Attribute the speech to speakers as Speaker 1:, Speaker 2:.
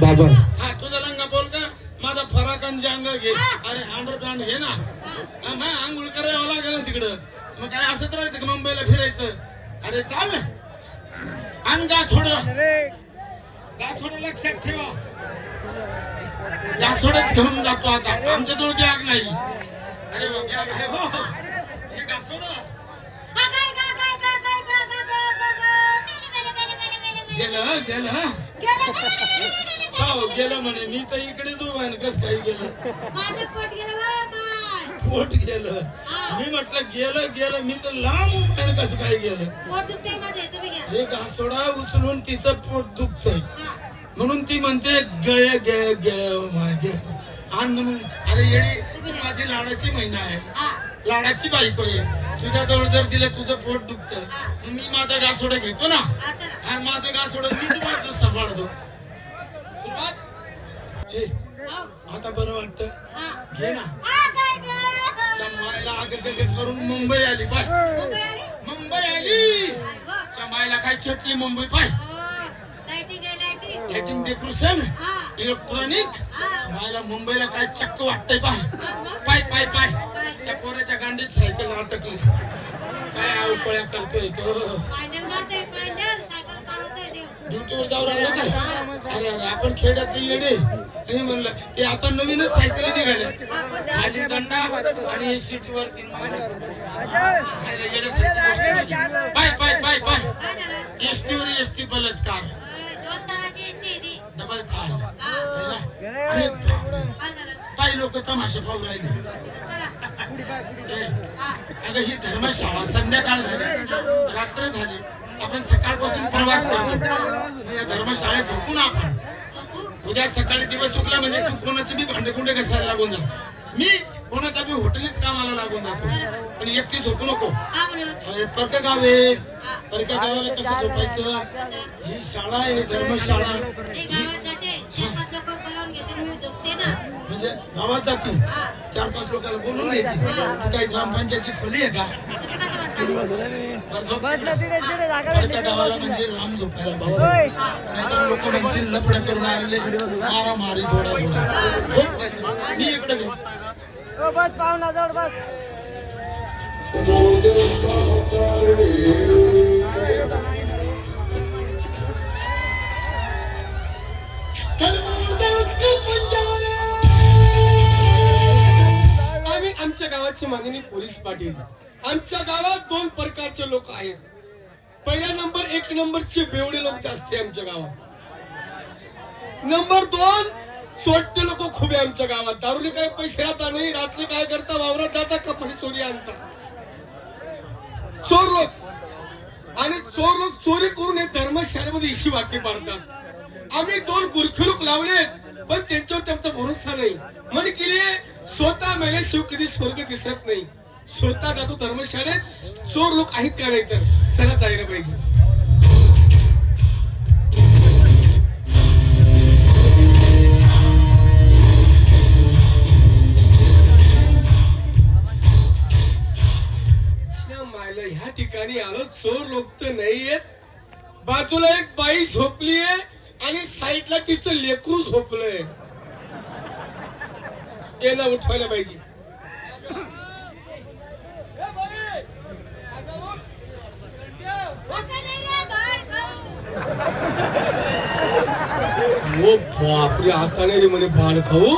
Speaker 1: बाबर
Speaker 2: हा तुझा लंगा बोल का? माझा फराकांची अंग घे. अरे अंडरपॅन्ट घे ना. हा, मग आंघोळ करावं लागेल ना तिकडं. मग काय असंच राहायचं का मुंबईला फिरायचं? अरे चाल आण गा थोडं. गा थोडं लक्षात ठेवा. गासोडच घेऊन जातो आता. आमच्या जवळ बॅग नाही. अरे वा बॅग आहे. हो हे. गासोड गेलं गेलं. हो गेलं म्हणे मी तर इकडेच उभा आहे कस काही गेलं?
Speaker 3: माझं पोट गेलं व माय.
Speaker 2: पोट गेलं. मी म्हटलं गेलं गेलं मी तर लांब उभा आहे कसं काय गेलं?
Speaker 3: पोट दुखतंय माझं तुम्ही घ्या.
Speaker 2: हे घासोडा उचलून तिचं पोट दुखतंय.
Speaker 3: हा.
Speaker 2: म्हणून ती म्हणते गय गय गय मागे आणि मग अरे येडी माझी लाडाची महिना आहे.
Speaker 3: हा.
Speaker 2: लाडाची बायको आहे. तुझ्या जवळ जर दिलं तुझं पोट दुखतं मग मी माझा घासोडा घेतो ना?
Speaker 3: हा, चला.
Speaker 2: आणि माझं घासोडा मी तुम्हाला सांभाळतो. आता बरं वाटतं. घे ना. मायला करून मुंबई आली पाय.
Speaker 3: मुंबई आली? काय
Speaker 2: मायला काय चटली मुंबई पाय.
Speaker 3: लाईटिंग
Speaker 2: लाइटिंग डेकोरेशन इलेक्ट्रॉनिक मायला मुंबईला काय चक्क वाटतंय पाय. पाय पाय पाय. त्या पोराच्या गांडीत सायकल अटकली काय अवकळ्या करतोय तो. ड्युटीवर जाऊ राहिलो काय अरे अरे आपण खेड्यातले येडे मी म्हणलं ते आता नवीनच सायकल
Speaker 3: त्या-
Speaker 2: खाली दंडा आणि हे सीटवर तीन. पाय पाय पाय पाय एसटी बलात्कार
Speaker 3: ताराची एसटी ती.
Speaker 2: डबल ताल? अरे? पाय लोक तमाशा पाहू राहिले. अगं ही धर्मशाळा संध्याकाळ झाली रात्र झाली आपण सकाळपासून प्रवास करतो या धर्मशाळेत झोपून आपण? उद्या सकाळी दिवस चुकला म्हणजे तू कोणाचे बी भांडेकुंडे घसायला लागून जा. मी कोणाच्या बी होटलीत कामाला लागून जातो. पण एकटी झोपू नको. परक गाव आहे. परक्या गावाला कसं झोपायचं? ही शाळा आहे धर्मशाळा.
Speaker 3: मी गावात जाते. चार पाच
Speaker 2: म्हणजे. चार पाच लोकांना बोलून येते काही ग्रामपंचायतची खोली आहे का? गावाला म्हणजे राम झोपायला पाहिजे नाहीतर लोक म्हणतील लफड्या करून आलेले मारा मारी थोडा थोडा झोप. मी घेऊ
Speaker 4: बस पाहुणा जवळ बस.
Speaker 5: आम्ही आमच्या गावाची माननीय पोलीस पाटील. आमच्या गावात दोन प्रकारचे लोक आहेत. पहिल्या नंबर एक नंबरचे बेवडे लोक जास्त आहे आमच्या गावात. नंबर दोन सोट्टे लोक खूप आहे आमच्या गावात. दारूने काय पैसे राहता नाही रात्री काय करता वावरात जाता कपडे चोरी आणता. चोर लोक. आणि चोर लोक चोरी करून हे धर्मशाळेमध्ये इशी वाटणी पाडतात. आम्ही दोन गुरखी लोक लावलेत पण त्यांच्यावर त्यांचा भरोसा नाही. म्हण केली स्वतः मेले शिव कधी स्वर्ग दिसत नाही. स्वतः जातो धर्मशाळेत. चोर लोक आहेत का नाही तर? चला जायला पाहिजे. मायला ह्या ठिकाणी आलो. चोर लोक तर नाहीयेत. बाजूला एक बाई झोपलीये आणि साईडला तिचं लेकरू झोपलंय. याला उठवायला पाहिजे
Speaker 3: आता नाही रे, बाहेर खाऊ.
Speaker 5: ओ बापरे आता नाही रे म्हणे बाळ खाऊ.